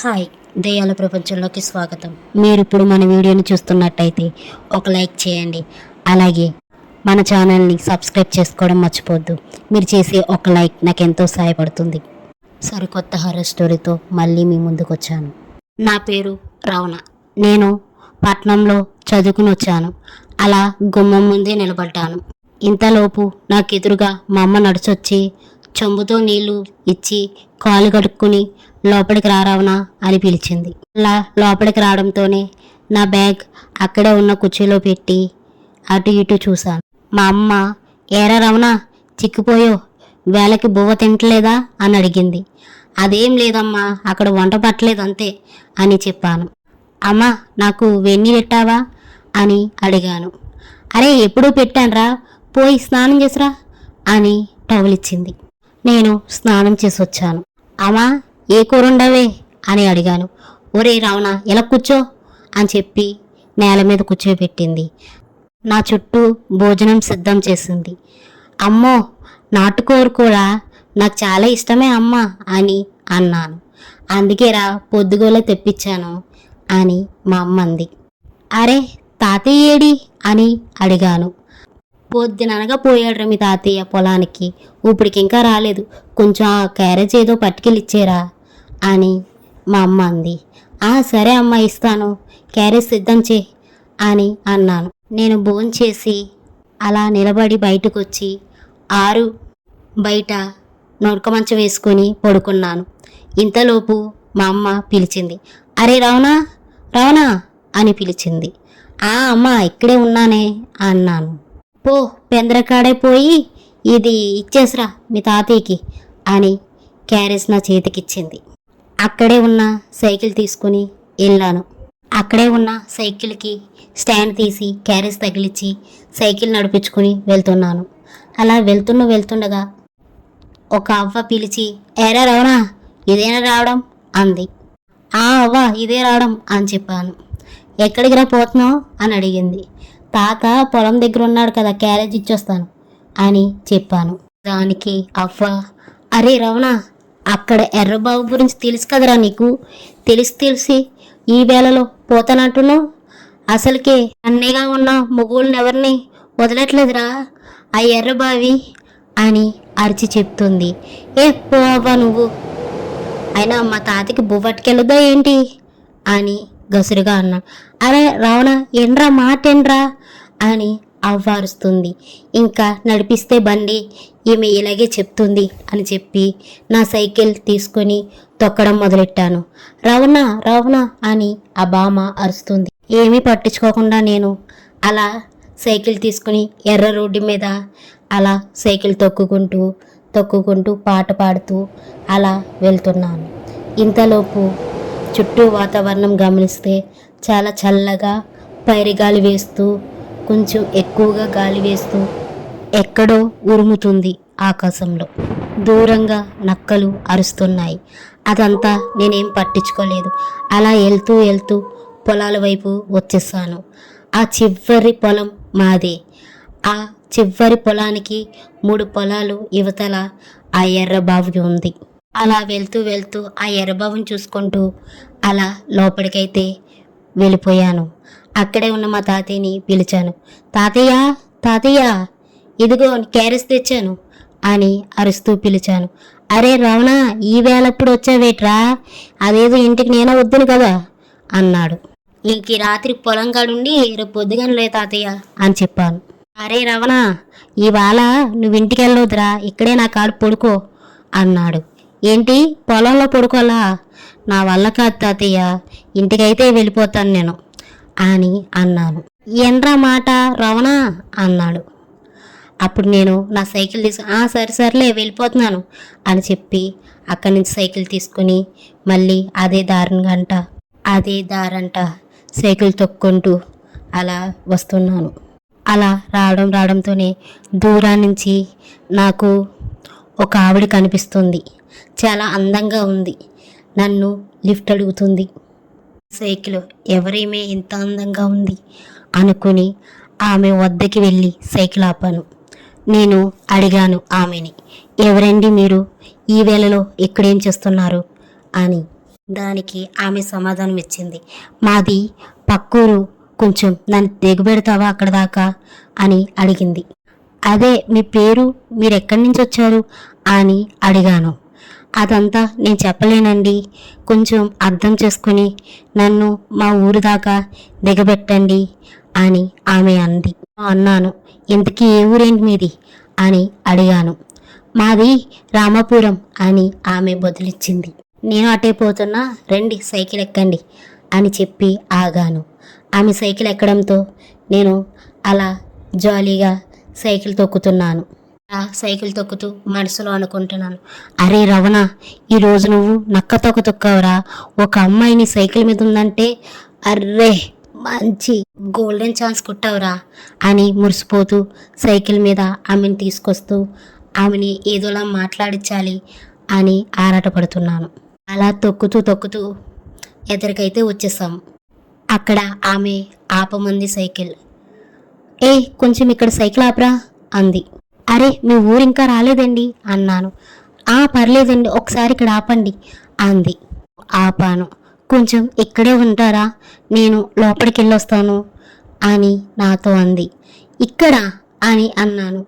Hi దయ్యాల ప్రపంచంలోకి స్వాగతం. మీరు ఇప్పుడు మన వీడియోని చూస్తున్నట్టయితే ఒక లైక్ చేయండి. అలాగే మన ఛానల్ని సబ్స్క్రైబ్ చేసుకోవడం మర్చిపోద్దు మీరు చేసే ఒక లైక్ నాకు ఎంతో సహాయపడుతుంది. సరికొత్త హర్రర్ స్టోరీతో మళ్ళీ మీ ముందుకు వచ్చాను నా పేరు రవణ. నేను పట్నంలో చదువుకుని వచ్చాను అలా గుమ్మం ముందే నిలబడ్డాను. ఇంతలోపు నాకు ఎదురుగా మా అమ్మ నడిచొచ్చి చెంబుతో నీళ్ళు ఇచ్చి కాలు కడుక్కుని లోపలికి రారావనా అని పిలిచింది. అలా లోపలికి రావడంతోనే నా బ్యాగ్ అక్కడే ఉన్న కుర్చీలో పెట్టి అటు ఇటు చూశాను. మా అమ్మ ఏరా రమణ చిక్కిపోయో వేళకి బువ్వ తింటలేదా? అని అడిగింది. అదేం లేదమ్మా అక్కడ వంట పట్టలేదు అంతే అని చెప్పాను. అమ్మా నాకు వెన్నీ పెట్టావా? అని అడిగాను. అరే ఎప్పుడూ పెట్టానురా. పోయి స్నానం చేసిరా? అని టవల్ ఇచ్చింది నేను స్నానం చేసి వచ్చాను అమ్మా ఏ కూర ఉండవే అని అడిగాను. ఒరే రావణ ఎలా కూర్చో? అని చెప్పి నేల మీద కూర్చోబెట్టింది. నా చుట్టూ భోజనం సిద్ధం చేసింది. అమ్మో నాటుకోరు కూడా నాకు చాలా ఇష్టమే అమ్మ అని అన్నాను. అందుకేరా పొద్దుగోలే తెప్పించాను అని మా అమ్మ అంది. అరే తాతయ్య ఏడి? అని అడిగాను. పొద్దుననగా పోయాడు మీ తాతయ్య పొలానికి. ఇప్పటికి ఇంకా రాలేదు. కొంచెం ఆ క్యారేజ్ ఏదో పట్టుకెళ్ళిచ్చారా అని మా అమ్మ అంది. ఆ సరే అమ్మ ఇస్తాను. క్యారేజ్ సిద్ధం చే అని అన్నాను. నేను భోంచేసి అలా నిలబడి బయటకు వచ్చి ఆరు బయట నొడక మంచం వేసుకొని పడుకున్నాను. ఇంతలోపు మా అమ్మ పిలిచింది అరే రావణా రావణా అని పిలిచింది. ఆ అమ్మ ఇక్కడే ఉన్నానే అన్నాను. పో పెందరకాడే పోయి ఇది ఇచ్చేసిరా మీ తాతయ్యకి అని క్యారేజ్ నా చేతికిచ్చింది. అక్కడే ఉన్న సైకిల్ తీసుకుని వెళ్ళాను. అక్కడే ఉన్న సైకిల్కి స్టాండ్ తీసి క్యారేజ్ తగిలిచ్చి సైకిల్ నడిపించుకుని వెళ్తున్నాను. అలా వెళ్తున్న వెళ్తుండగా ఒక అవ్వ పిలిచి ఎరా రవణా ఇదేనా రావడం? అంది. ఆ అవ్వ ఇదే రావడం అని చెప్పాను. ఎక్కడికి రా పోతున్నావు? అని అడిగింది. తాత పొలం దగ్గర ఉన్నాడు కదా క్యారేజ్ ఇచ్చొస్తాను అని చెప్పాను. దానికి అవ్వ అరే రవణ అక్కడ ఎర్రబాబు గురించి తెలుసు కదరా నీకు? తెలిసి తెలిసి ఈ వేళలో పోతానంటున్నావు? అసలుకే అన్నయ్యగా ఉన్న మొగుళ్ళని ఎవరిని వదలట్లేదురా? ఆ ఎర్రబావి అని అరిచి చెప్తుంది. ఏ పోవా నువ్వు? అయినా మా తాతకి బువ్వట్టుకెళ్ళదా ఏంటి? అని గసురుగా అన్నాడు. అరే రావణ ఎండ్రా మాట ఎండ్రా అని అవ్వారుస్తుంది ఇంకా నడిపిస్తే బండి ఈమె ఇలాగే చెప్తుంది అని చెప్పి నా సైకిల్ తీసుకొని తొక్కడం మొదలెట్టాను. రావణ రావణ అని ఆ బామ అరుస్తుంది. ఏమీ పట్టించుకోకుండా నేను అలా సైకిల్ తీసుకుని ఎర్ర రోడ్డు మీద అలా సైకిల్ తొక్కుకుంటూ తొక్కుకుంటూ పాట పాడుతూ అలా వెళ్తున్నాను. ఇంతలోపు చుట్టూ వాతావరణం గమనిస్తే చాలా చల్లగా పైరి గాలి వేస్తూ కొంచెం ఎక్కువగా గాలి వేస్తూ ఎక్కడో ఉరుముతుంది ఆకాశంలో. దూరంగా నక్కలు అరుస్తున్నాయి. అదంతా నేనేం పట్టించుకోలేదు. అలా వెళ్తూ వెళ్తూ పొలాల వైపు వచ్చేసాను. ఆ చివరి పొలం మాదే. ఆ చివరి పొలానికి మూడు పొలాలు యువతల ఆ ఎర్రబావి ఉంది. అలా వెళ్తూ వెళ్తూ ఆ ఎర్రబాబుని చూసుకుంటూ అలా లోపలికైతే వెళ్ళిపోయాను. అక్కడే ఉన్న మా తాతయ్యని పిలిచాను. తాతయ్య తాతయ్య ఇదిగో క్యారెస్ తెచ్చాను అని అరుస్తూ పిలిచాను. అరే రావణా ఈ వేళప్పుడు వచ్చావేట్రా? అదేదో ఇంటికి నేనే వద్దును కదా అన్నాడు. ఇంక రాత్రి పొలం కాడుండి రేపు పొద్దుగానే తాతయ్య అని చెప్పాను. అరే రవణ ఇవాళ నువ్వు ఇంటికి వెళ్ళొద్దురా ఇక్కడే నా కాడు పడుకో అన్నాడు. ఏంటి? పొలంలో పడుకోలా నా వల్ల కాదు తాతయ్య. ఇంటికైతే వెళ్ళిపోతాను నేను అని అన్నాను. ఎండ్రా మాట? రవణా? అన్నాడు. అప్పుడు నేను నా సైకిల్ తీసు "ఆ, సరే సర్లే వెళ్ళిపోతున్నాను అని చెప్పి అక్కడి నుంచి సైకిల్ తీసుకుని మళ్ళీ అదే దారిని గంట అదే దారంట సైకిల్ తొక్కుంటూ అలా వస్తున్నాను. అలా రావడం రావడంతోనే దూరా నుంచి నాకు ఒక ఆవిడ కనిపిస్తుంది. చాలా అందంగా ఉంది. నన్ను లిఫ్ట్ అడుగుతుంది. సైకిల్ ఎవరేమే ఇంత అందంగా ఉంది? అనుకుని ఆమె వద్దకి వెళ్ళి సైకిల్ ఆపాను. నేను అడిగాను ఆమెని ఎవరండి మీరు? ఈ వేళలో ఇక్కడేం చేస్తున్నారు? అని. దానికి ఆమె సమాధానం ఇచ్చింది మాది పక్కూరు కొంచెం నన్ను దిగబెడతావా అక్కడ దాకా? అని అడిగింది. అదే మీ పేరు మీరు ఎక్కడి నుంచి వచ్చారు? అని అడిగాను. అదంతా నేను చెప్పలేనండి. కొంచెం అర్థం చేసుకుని నన్ను మా ఊరు దాకా దిగబెట్టండి అని ఆమె అంది. అన్నాను. ఇంతకీ ఏ ఊరేంటి మీది? అని అడిగాను. మాది రామాపురం అని ఆమె బదులిచ్చింది. నేను అటే పోతున్నా రండి సైకిల్ ఎక్కండి అని చెప్పి ఆగాను. ఆమె సైకిల్ ఎక్కడంతో నేను అలా జాలీగా సైకిల్ తొక్కుతున్నాను. సైకిల్ తొక్కుతూ మనసులో అనుకుంటున్నాను. అరే రవణ ఈరోజు నువ్వు నక్క తొక్క తొక్కవరా? ఒక అమ్మాయిని సైకిల్ మీద ఉందంటే అర్రే మంచి గోల్డెన్ ఛాన్స్ కొట్టావురా? అని మురిసిపోతూ సైకిల్ మీద ఆమెను తీసుకొస్తూ ఆమెని ఏదోలా మాట్లాడించాలి అని ఆరాటపడుతున్నాను. అలా తొక్కుతూ తొక్కుతూ ఎదరికైతే వచ్చేసాం. అక్కడ ఆమె ఆపమంది సైకిల్. ఏ కొంచెం ఇక్కడ సైకిల్ ఆపరా అంది. అరే మీ ఊరు ఇంకా రాలేదండి అన్నాను. ఆ పర్లేదండి ఒకసారి ఇక్కడ ఆపండి అంది. ఆపాను. కొంచెం ఇక్కడే ఉంటారా? నేను లోపలికి వెళ్ళొస్తాను అని నాతో అంది. ఇక్కడ అని అన్నాను.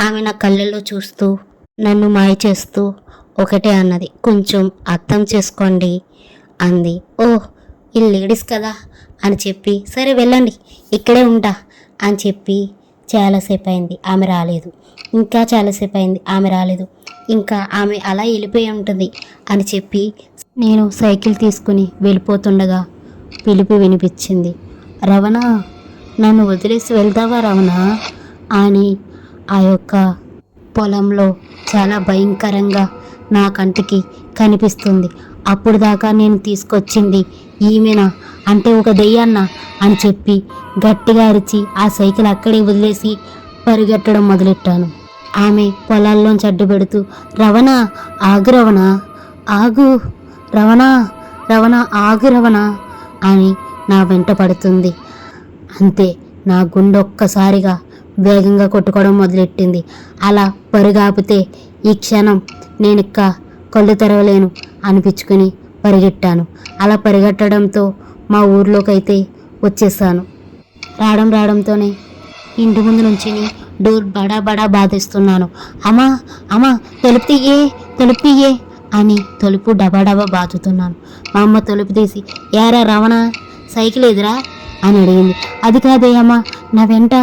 ఆమె నా కళ్ళల్లో చూస్తూ నన్ను మాయ చేస్తూ ఒకటే అన్నది. కొంచెం అర్థం చేసుకోండి అంది. ఓ ఈ లేడీస్ కదా అని చెప్పి సరే వెళ్ళండి ఇక్కడే ఉంటా అని చెప్పి చాలాసేపు అయింది ఆమె రాలేదు. ఇంకా చాలాసేపు అయింది ఆమె రాలేదు. ఇంకా ఆమె అలా వెళ్ళిపోయి ఉంటుంది అని చెప్పి నేను సైకిల్ తీసుకుని వెళ్ళిపోతుండగా పిలుపు వినిపించింది. రవణ నన్ను వదిలేసి వెళ్తావా రవణ? అని ఆ యొక్క పొలంలో చాలా భయంకరంగా నా కంటికి కనిపిస్తుంది. అప్పుడు దాకా నేను తీసుకొచ్చింది ఈమెనా? అంటే ఒక దెయ్యాన్న? అని చెప్పి గట్టిగా అరిచి ఆ సైకిల్ అక్కడే వదిలేసి పరిగెట్టడం మొదలెట్టాను. ఆమె పొలాల్లోంచి అడ్డు పెడుతూ రవణ ఆగు రవణ ఆగు రవణ రవణ ఆగు రవణ అని నా వెంట పడుతుంది. అంతే నా గుండె ఒక్కసారిగా వేగంగా కొట్టుకోవడం మొదలెట్టింది. అలా పరుగాపితే ఈ క్షణం నేను ఇక్క కళ్ళు తెరవలేను అనిపించుకుని పరిగెట్టాను. అలా పరిగెట్టడంతో మా ఊర్లోకైతే వచ్చేసాను. రావడం రావడంతోనే ఇంటి ముందు నుంచి డోర్ బడా బడా బాధిస్తున్నాను. అమ్మా అమ్మా తలుపు తీయే తలుపు తీయే అని తలుపు డబా డబా బాదుతున్నాను. మా అమ్మ తలుపు తీసి యారా రవణ సైకిల్ ఎదురా? అని అడిగింది. అది కాదే అమ్మ నా వెంట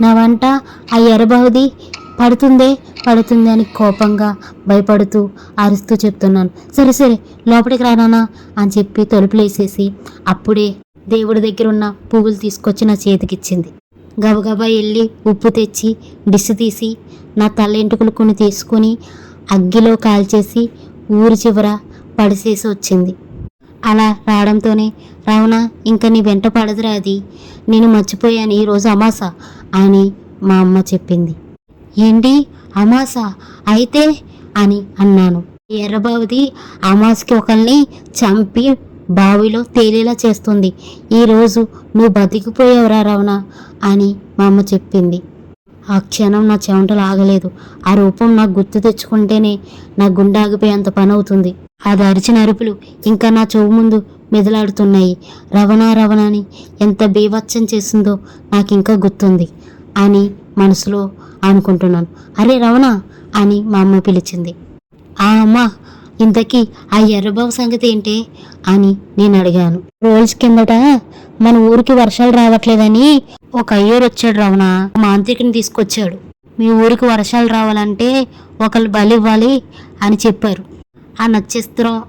నా వంట ఆ ఎర్రబావుది పడుతుందే పడుతుంది అని కోపంగా భయపడుతూ అరుస్తూ చెప్తున్నాను. సరే సరే లోపలికి రానా అని చెప్పి తలుపులేసేసి అప్పుడే దేవుడి దగ్గర ఉన్న పువ్వులు తీసుకొచ్చి నా చేతికిచ్చింది. గబగబా వెళ్ళి ఉప్పు తెచ్చి డిస్ తీసి నా తల ఎంటుకలు కొన్ని తీసుకొని అగ్గిలో కాల్చేసి ఊరి చివర పడిసేసి వచ్చింది. అలా రావడంతోనే రావునా ఇంకా నీ వెంట పడదురా అది. నేను మర్చిపోయాను ఈరోజు అమాస అని మా అమ్మ చెప్పింది. ఏంటి? అమాస అయితే అని అన్నాను. ఎర్రబావుది అమాస్కి ఒకరిని చంపి బావిలో తేలేలా చేస్తుంది. ఈరోజు నువ్వు బతికిపోయావురా రవణ అని మా అమ్మ చెప్పింది. ఆ క్షణం నా చెమటలు ఆగలేదు. ఆ రూపం నాకు గుర్తు తెచ్చుకుంటేనే నా గుండె ఆగిపోయేంత పని అవుతుంది అది అరిచిన అరుపులు ఇంకా నా చెవు ముందు మెదలాడుతున్నాయి. రవణ రవణ అని ఎంత బీభత్సం చేసిందో నాకు ఇంకా గుర్తుంది అని మనసులో అనుకుంటున్నాను అరే రవణ అని మా అమ్మ పిలిచింది. ఆ అమ్మ ఇంతకీ ఆ ఎర్రబాబు సంగతి ఏంటి? అని నేను అడిగాను. రోజు కిందట మన ఊరికి వర్షాలు రావట్లేదని ఒక అయ్యోరు వచ్చాడు రవణ మాంత్రికుని తీసుకొచ్చాడు. మీ ఊరికి వర్షాలు రావాలంటే ఒకళ్ళు బలి ఇవ్వాలి అని చెప్పారు. ఆ నక్షత్రం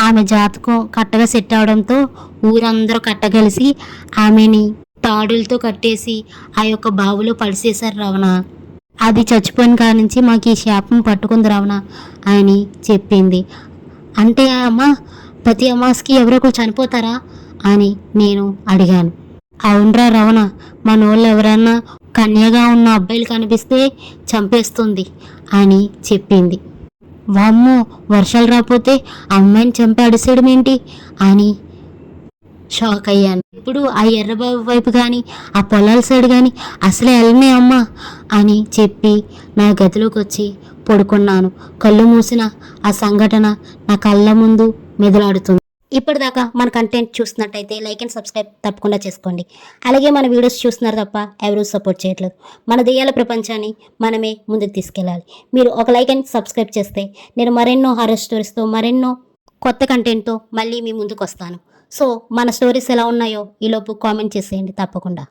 ఆమె జాతకం కట్టగా సెట్ అవడంతో ఊరందరూ కట్టగలిసి ఆమెని తాడులతో కట్టేసి ఆ యొక్క బావిలో పడిసేశారు రవణ. అది చచ్చిపోయిన కాడి నుంచి మాకు ఈ శాపం పట్టుకుంది రావణ అని చెప్పింది. అంటే అమ్మ ప్రతి అమాస్కి ఎవరో ఒకరు చనిపోతారా? అని నేను అడిగాను. అవునరా రవణ మన వాళ్ళు ఎవరన్నా కన్యగా ఉన్న అబ్బాయిలు కనిపిస్తే చంపేస్తుంది అని చెప్పింది. వామ్మో వర్షాలు రాకపోతే అమ్మాయిని చంపి అడిసేయడం ఏంటి అని షాక్ అయ్యాను. ఇప్పుడు ఆ ఎర్రబాబు వైపు కానీ ఆ పొలాల సైడ్ కానీ అసలే వెళ్ళనే అమ్మా అని చెప్పి నా గదిలోకి వచ్చి పడుకున్నాను. కళ్ళు మూసిన ఆ సంఘటన నా కళ్ళ ముందు మెదలాడుతుంది. ఇప్పటిదాకా మన కంటెంట్ చూస్తున్నట్టయితే లైక్ అండ్ సబ్స్క్రైబ్ తప్పకుండా చేసుకోండి. అలాగే మన వీడియోస్ చూస్తున్నారు తప్ప ఎవరూ సపోర్ట్ చేయట్లేదు. మన దెయ్యాల ప్రపంచాన్ని మనమే ముందుకు తీసుకెళ్ళాలి. మీరు ఒక లైక్ అండ్ సబ్స్క్రైబ్ చేస్తే నేను మరెన్నో హారర్ స్టోరీస్తో మరెన్నో కొత్త కంటెంట్తో మళ్ళీ మీ ముందుకు వస్తాను. సో మన స్టోరీస్ ఎలా ఉన్నాయో ఈలోపు కామెంట్ చేసేయండి తప్పకుండా.